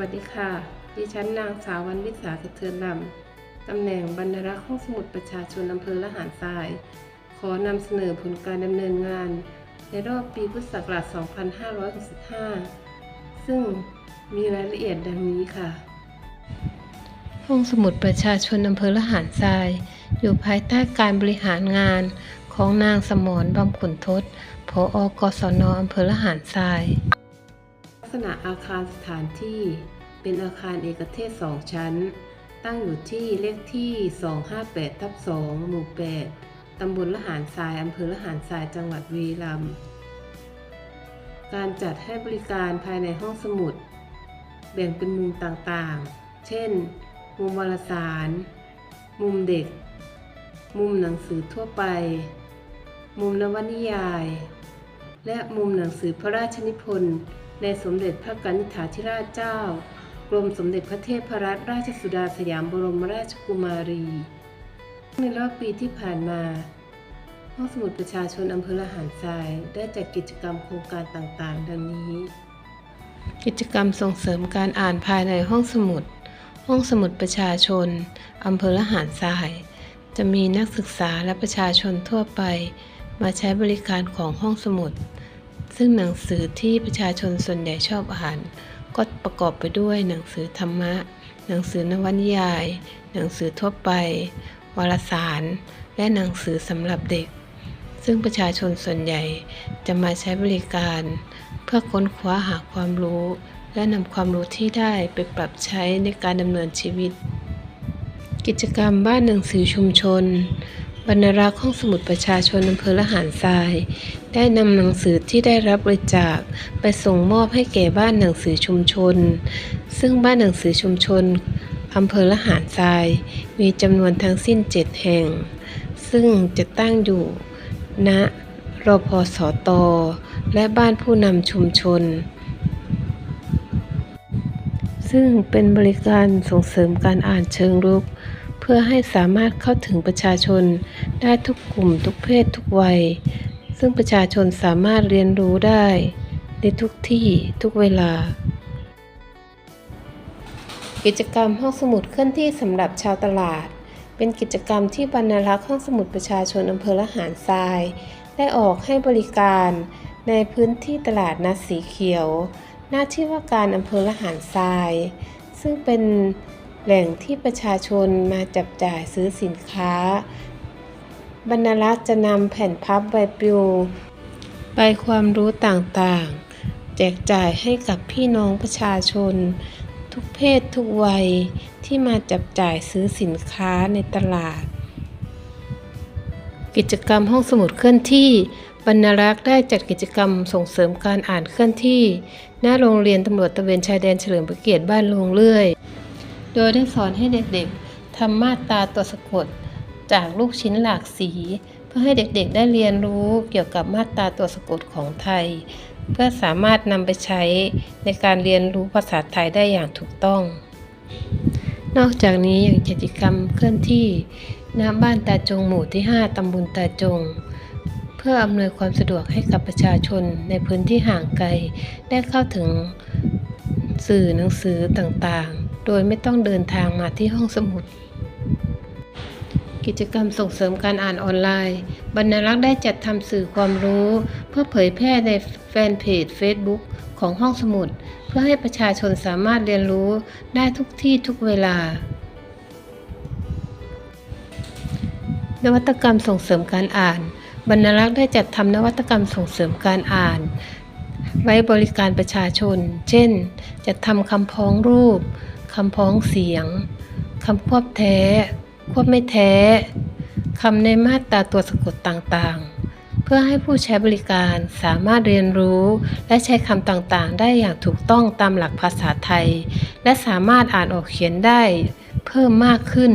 วัสดีค่ะ ดิฉันนางสาววรรณวิสาสะเทือนลำ ตำแหน่งบรรณารักษ์ห้องสมุดประชาชนอำเภอละหารทราย ขอนำเสนอผลการดำเนินงาน ในรอบปีพุทธศักราช 2565 ซึ่งมีรายละเอียดดังนี้ค่ะ ห้องสมุดประชาชนอำเภอละหารทราย อยู่ภายใต้การบริหารงานของนางสมรบำขุนทศผออกศนอำเภอละหารทราย ษณะอาคารสถานที่เป็นอาคารเอกเทศสองชั้น ตั้งอยู่ที่เลขที่ 258ทับ2หมู่ 8 ตำบลละหารทราย อำเภอละหารทราย จังหวัดบุรีรัมย์การจัดให้บริการภายในห้องสมุด แบ่งเป็นมุมต่างๆ เช่น มุมวารสาร มุมเด็ก มุมหนังสือทั่วไป มุมนวนิยาย และมุมหนังสือพระราชนิพนธ์ ในสมเด็จพระกนิษฐาธิราชเจ้า กรมสมเด็จพระเทพรัตนราชสุดาสยามบรมราชกุมารี ในรอบปีที่ผ่านมา ห้องสมุดประชาชนอำเภอละหารทรายได้จัดกิจกรรมโครงการต่างๆ ดังนี้ กิจกรรมส่งเสริมการอ่านภายในห้องสมุด ห้องสมุดประชาชนอำเภอละหารทราย จะมีนักศึกษาและประชาชนทั่วไป มาใช้บริการของห้องสมุด ซึ่งหนังสือที่ประชาชนส่วนใหญ่ชอบอ่าน ก็ประกอบไปด้วยหนังสือธรรมะ หนังสือนวนิยาย หนังสือทั่วไป วารสาร และหนังสือสำหรับเด็ก ซึ่งประชาชนส่วนใหญ่จะมาใช้บริการ เพื่อค้นคว้าหาความรู้ และนำความรู้ที่ได้ไปปรับใช้ในการดำเนินชีวิต กิจกรรมบ้านหนังสือชุมชน บรรณารักษ์ห้องสมุดประชาชนอำเภอละหารทราย ได้นำหนังสือที่ได้รับบริจาคไปส่งมอบให้แก่บ้านหนังสือชุมชน ซึ่งบ้านหนังสือชุมชนอำเภอละหารทราย มีจำนวนทั้งสิ้น 7 แห่ง ซึ่งจะตั้งอยู่ณรพสต และบ้านผู้นำชุมชน ซึ่งเป็นบริการส่งเสริมการอ่านเชิงรุก เพื่อให้สามารถเข้าถึงประชาชนได้ทุกกลุ่มทุกเพศทุกวัย ซึ่งประชาชนสามารถเรียนรู้ได้ ในทุกที่ทุกเวลา กิจกรรมห้องสมุดเคลื่อนที่สำหรับชาวตลาด เป็นกิจกรรมที่บรรณารักษ์ห้องสมุดประชาชนอำเภอละหารทราย ได้ออกให้บริการในพื้นที่ตลาดนัดสีเขียว หน้าที่ว่าการอำเภอละหารทราย ซึ่งเป็น แหล่งที่ประชาชนมาจับจ่ายซื้อสินค้า บรรณารักษ์จะนำแผ่นพับใบปลิวใบความรู้ต่างๆ แจกจ่ายให้กับพี่น้องประชาชน ทุกเพศทุกวัยที่มาจับจ่ายซื้อสินค้าในตลาด กิจกรรมห้องสมุดเคลื่อนที่บรรณารักษ์ได้จัดกิจกรรมส่งเสริมการอ่านเคลื่อนที่ หน้าโรงเรียนตำรวจตะเวนชายแดนเฉลิมพระเกียรติบ้านโรงเลื่อย โดยได้สอนให้เด็กๆทำมาตราตัวสะกด จากลูกชิ้นหลากสี เพื่อให้เด็กๆได้เรียนรู้เกี่ยวกับมาตราตัวสะกดของไทย เพื่อสามารถนำไปใช้ในการเรียนรู้ภาษาไทยได้อย่างถูกต้อง นอกจากนี้ยังกิจกรรมเคลื่อนที่ณบ้านตาจงหมู่ที่ 5 ตำบลตาจง เพื่ออำนวยความสะดวกให้กับประชาชนในพื้นที่ห่างไกล ได้เข้าถึงสื่อหนังสือต่างๆ โดยไม่ต้องเดินทางมาที่ห้องสมุด กิจกรรมส่งเสริมการอ่านออนไลน์ บรรณารักษ์ได้จัดทำสื่อความรู้ เพื่อเผยแพร่ในแฟนเพจ Facebook ของห้องสมุด เพื่อให้ประชาชนสามารถเรียนรู้ได้ทุกที่ทุกเวลานวัตกรรมส่งเสริมการอ่าน บรรณารักษ์ได้จัดทำนวัตกรรมส่งเสริมการอ่าน ไว้บริการประชาชน เช่น จัดทำคำพ้องรูป คำพ้องเสียง คำควบแท้ ควบไม่แท้ คำในมาตราตัวสะกดต่างๆ เพื่อให้ผู้ใช้บริการสามารถเรียนรู้และใช้คำต่างๆ ได้อย่างถูกต้องตามหลักภาษาไทย และสามารถอ่านออกเขียนได้เพิ่มมากขึ้น